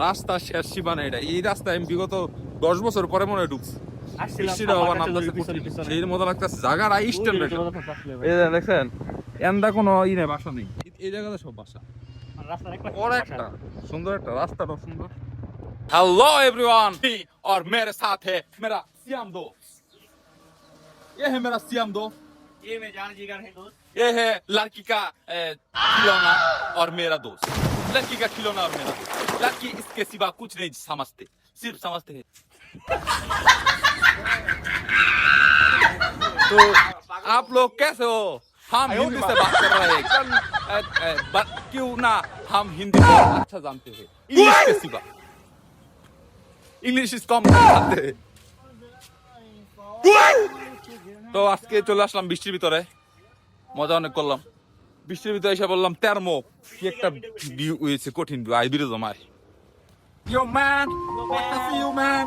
রাস্তা শেষ সীমানা এটা এই রাস্তায় আমি বিগত দশ বছর পরে মনে হয় ঢুকছি আসছিলাম বৃষ্টিটা আবার নামতেছে পিছনে পিছনে সেই মতো লাগতেছে জায়গাটা স্ট্যান্ডার্ড এই যে দেখছেন এন্দা কোনো ই নেই বাসা নেই এই- এই জায়গাতে সব বাসা রাস্তার একটা और একটা সুন্দর একটা রাস্তাটা সুন্দর हेलो एवरीवन और मेरे साथ है मेरा सियाम दोस्त ये है मेरा सियाम दोस्त ये मैं जान जिगर है दोस्त ये है लड़की का ए, खिलौना और मेरा दोस्त लड़की का खिलौना और मेरा दोस्त लड़की इसके सिवा कुछ नहीं समझते सिर्फ समझते हैं तो आप लोग कैसे हो हम हिंदी से बात कर रहे हैं कल, ए, ए, ब- क्यों ना हम हिंदी को अच्छा जानते हैं इंग्लिश के सिवा इंग्लिश कम जानते हैं তো আজকে চলে আসলাম বৃষ্টির ভিতরে মজা অনেক করলাম বৃষ্টির ভিতরে এসে বললাম তেরমো কি একটা ভিউ হয়েছে কঠিন ভিউ আই বিরে জমার Yo man, what to see you man?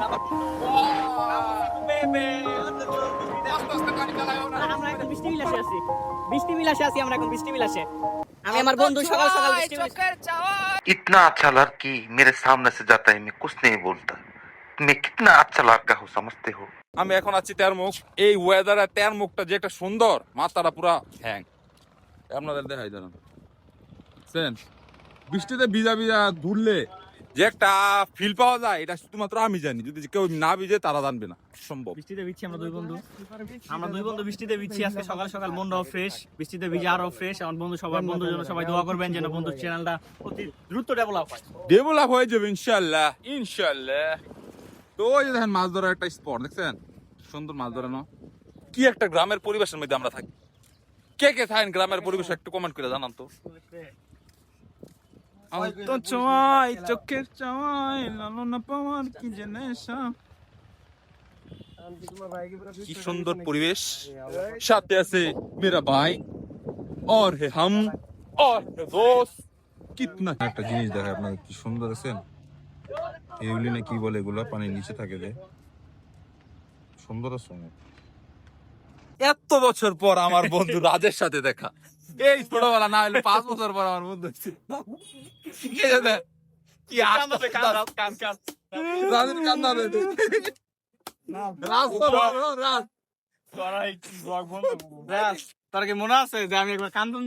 আমরা এখন বৃষ্টি বিলাসে আছি বৃষ্টি বিলাসে আছি আমরা এখন বৃষ্টি বিলাসে আমি আমার বন্ধু সকাল সকাল বৃষ্টি বিলাসে इतना अच्छा लड़की मेरे सामने से जाता है मैं कुछ नहीं बोलता मैं कितना अच्छा लड़का हूँ समझते हो আমি এখন আছি তেরমুখ এই ওয়েদারে তেরমুখটা যে একটা সুন্দর মাথাটা পুরা হ্যাং আপনাদের দেখাই দেন বুঝছেন বৃষ্টিতে ভিজা ভিজা ঘুরলে যে একটা ফিল পাওয়া যায় এটা শুধুমাত্র আমি জানি। যদি কেউ না ভিজে তারা জানবে না। সম্ভব। বৃষ্টিতে ভিজছি আমরা দুই বন্ধু। আমরা দুই বন্ধু বৃষ্টিতে ভিজছি। আজকে সকাল সকাল মনটাও ফ্রেশ বৃষ্টিতে ভিজে আরও ফ্রেশ আমার বন্ধু সবার বন্ধুর জন্য সবাই দোয়া করবেন যেন বন্ধুর চ্যানেলটা অতি দ্রুত ডেভেলপ হয়। ডেভেলপ হয়ে যাবে ইনশাল্লাহ ইনশাল্লাহ তো ওই দেখেন মাছ ধরার একটা স্পট দেখছেন? সুন্দর মাছ ধরানো। কি একটা গ্রামের পরিবেশের মধ্যে আমরা থাকি। কে কে থাকেন গ্রামের পরিবেশ একটু কমেন্ট করে জানান তো। কি কি সুন্দর পরিবেশ। সাথে আছে মেরা ভাই আর হে হাম আর হে দোস্ত। কিতনা একটা জিনিস দেখায় আপনাদের কি সুন্দর আছেন এগুলি না কি বলে এগুলা? পানির নিচে থাকে যে। সুন্দর আছে। এত বছর পর আমার বন্ধু রাজের সাথে দেখা। এই ছোটবেলা না হলে পাঁচ বছর পর আমার বন্ধু হচ্ছে কে জানে? কি আসতে রাজের কান্না দেয় রাজ তো বলো, রাজ তার কি মনে আছে যে আমি একবার কান্দন